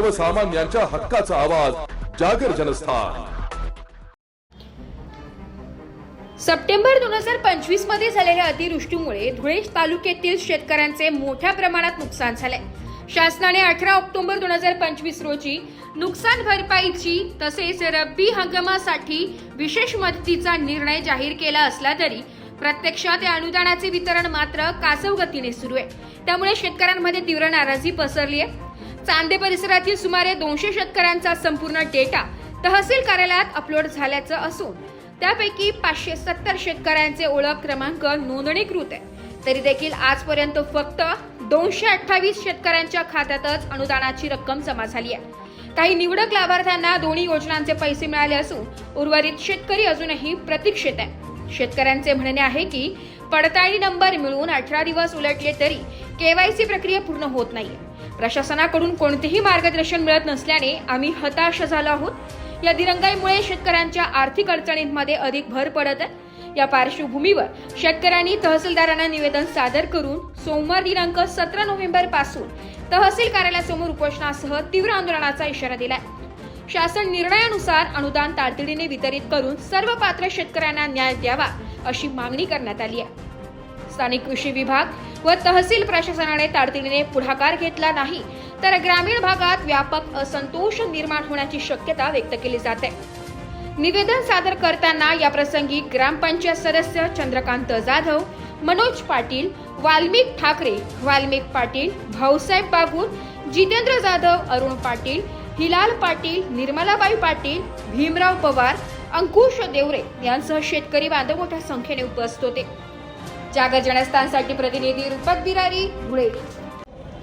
सर्वसामान्यांच्या हक्काचा आवाज जागर जनस्थान. सप्टेंबर दोन हजार पंचवीसमध्ये झालेल्या अतिवृष्टीमुळे धुळे तालुक्यातील शेतकऱ्यांचे मोठ्या प्रमाणात नुकसान झाले शासनाने अठरा ऑक्टोबर दोन हजार पंचवीस रोजी नुकसान भरपाईची तसेच रब्बी हंगामासाठी विशेष मदतीचा निर्णय जाहीर केला असला तरी प्रत्यक्षात या अनुदानाचे वितरण मात्र कासवगतीने सुरू आहे. त्यामुळे शेतकऱ्यांमध्ये तीव्र नाराजी पसरली आहे. चांदे परिसरातील सुमारे दोनशे शेतकऱ्यांचा संपूर्ण डेटा तहसील कार्यालयात अपलोड झाल्याचं असून त्यापैकी पाचशे सत्तर शेतकऱ्यांचे ओळख क्रमांक नोंदणीकृत आहे. तरी देखील आजपर्यंत फक्त दोनशे अठ्ठावीस शेतकऱ्यांच्या खात्यातच अनुदानाची रक्कम जमा झाली आहे. काही निवडक लाभार्थ्यांना दोन्ही योजनांचे पैसे मिळाले असून उर्वरित शेतकरी अजूनही प्रतीक्षेत आहे शेतकऱ्यांचे म्हणणे आहे की पडताळणी नंबर मिळून अठरा दिवस उलटले तरी केवायसी प्रक्रिया पूर्ण होत नाहीये. प्रशासनाकडून कोणतेही मार्गदर्शन मिळत नसल्याने आम्ही हताश झालो आहोत. या दिरंगाईमुळे शेतकऱ्यांच्या आर्थिक अडचणींमध्ये अधिक भर पडत आहे. या पार्श्वभूमीवर शेतकऱ्यांनी तहसीलदारांना निवेदन सादर करून सोमवार दिनांक सतरा नोव्हेंबरपासून तहसील कार्यालयासमोर उपोषणासह तीव्र आंदोलनाचा इशारा दिलाय. शासन निर्णयानुसार अनुदान तातडीने वितरित करून सर्व पात्र शेतकऱ्यांना न्याय द्यावा अशी मागणी करण्यात आली आहे. स्थानिक कृषी विभाग व तहसील प्रशासनाने तातडीने पुढाकार घेतला नाही तर ग्रामीण भागात व्यापक असंतोष निर्माण होण्याची शक्यता व्यक्त केली जाते. निवेदन सादर करताना या प्रसंगी ग्रामपंचायत सदस्य चंद्रकांत जाधव मनोज पाटील वाल्मिक ठाकरे वाल्मिक पाटील भाऊसाहेब बागूर जितेंद्र जाधव अरुण पाटील हिलाल पाटील निर्मलाबाई पाटील भीमराव पवार अंकुश देवरे यांसह शेतकरी बांधव मोठ्या संख्येने उपस्थित होते. जागर जनस्थानसाठी प्रतिनिधी रुपत बिरारी धुळे.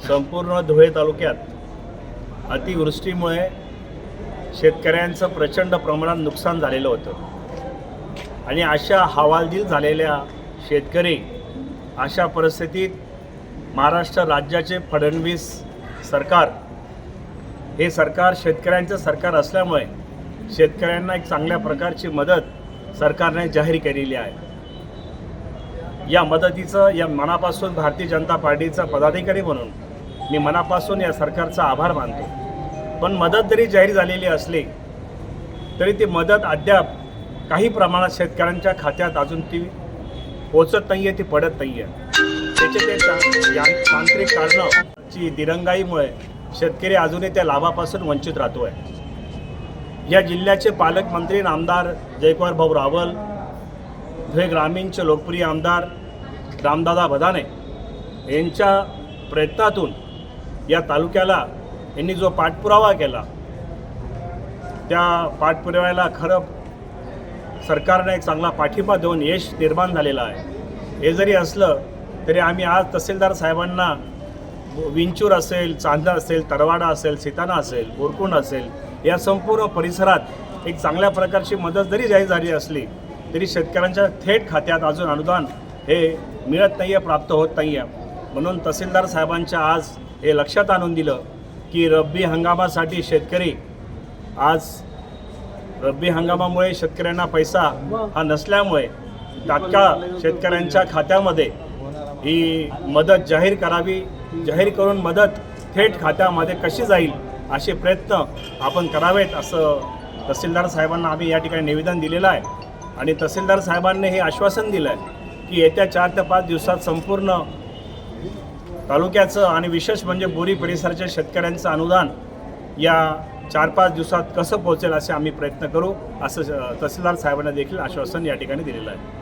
संपूर्ण धुळे तालुक्यात अतिवृष्टीमुळे शेतकऱ्यांचं प्रचंड प्रमाणात नुकसान झालेलं होतं. आणि अशा हवालदिल झालेल्या शेतकरी अशा परिस्थितीत महाराष्ट्र राज्याचे फडणवीस सरकार हे सरकार शेतकऱ्यांचं सरकार असल्यामुळे शेतकऱ्यांना एक चांगल्या प्रकारची मदत सरकारने जाहीर केलेली आहे. या मदतीचं या मनापासून भारतीय जनता पार्टीचा पदाधिकारी म्हणून मी मनापासून या सरकारचा आभार मानतो. पण मदत जरी जाहीर झालेली असली तरी ती मदत अद्याप काही प्रमाणात शेतकऱ्यांच्या खात्यात अजून ती पोचत नाही आहे ती पडत नाही आहे त्याचे ते तांत्रिक कारणाची दिरंगाईमुळे शेतकरी अजूनही त्या लाभापासून वंचित राहतो आहे या जिल्ह्याचे पालकमंत्री आणि आमदार जयकुमार भाऊ रावल हे ग्रामीणचे लोकप्रिय आमदार रामदादा भदाने यांच्या प्रयत्नातून या तालुक्याला यांनी जो पाठपुरावा केला त्या पाठपुराव्याला खरं सरकारने एक चांगला पाठिंबा देऊन यश निर्माण झालेलं आहे. हे जरी असलं तरी आम्ही आज तहसीलदार साहेबांना विंचूर असेल चांदा असेल तरवाडा असेल सिताना असेल बोरकुंड असेल या संपूर्ण परिसरात एक चांगल्या प्रकारची मदत जरी जाहीर झाली असली तरी शेतकऱ्यांच्या थेट खात्यात अजून अनुदान हे मिळत नाही आहे प्राप्त होत नाही आहे म्हणून तहसीलदार साहेबांच्या आज हे लक्षात आणून दिलं की रब्बी हंगामासाठी शेतकरी आज रब्बी हंगामामुळे शेतकऱ्यांना पैसा हा नसल्यामुळे तात्काळ शेतकऱ्यांच्या खात्यामध्ये ही मदत जाहीर करावी जाहीर करून मदत थेट खात्यामध्ये कशी जाईल असे प्रयत्न आपण करावेत असं तहसीलदार साहेबांना आम्ही या ठिकाणी निवेदन दिलेलं आहे. आणि तहसीलदार साहेबांनी हे आश्वासन दिलं आहे की येत्या चार ते पाच दिवसात संपूर्ण तालुक्याचं आणि विशेष म्हणजे बोरी परिसराच्या शेतकऱ्यांचं अनुदान या चार पाच दिवसात कसं पोहोचेल असे आम्ही प्रयत्न करू असं तहसीलदार साहेबांना देखील आश्वासन या ठिकाणी दिलेलं आहे.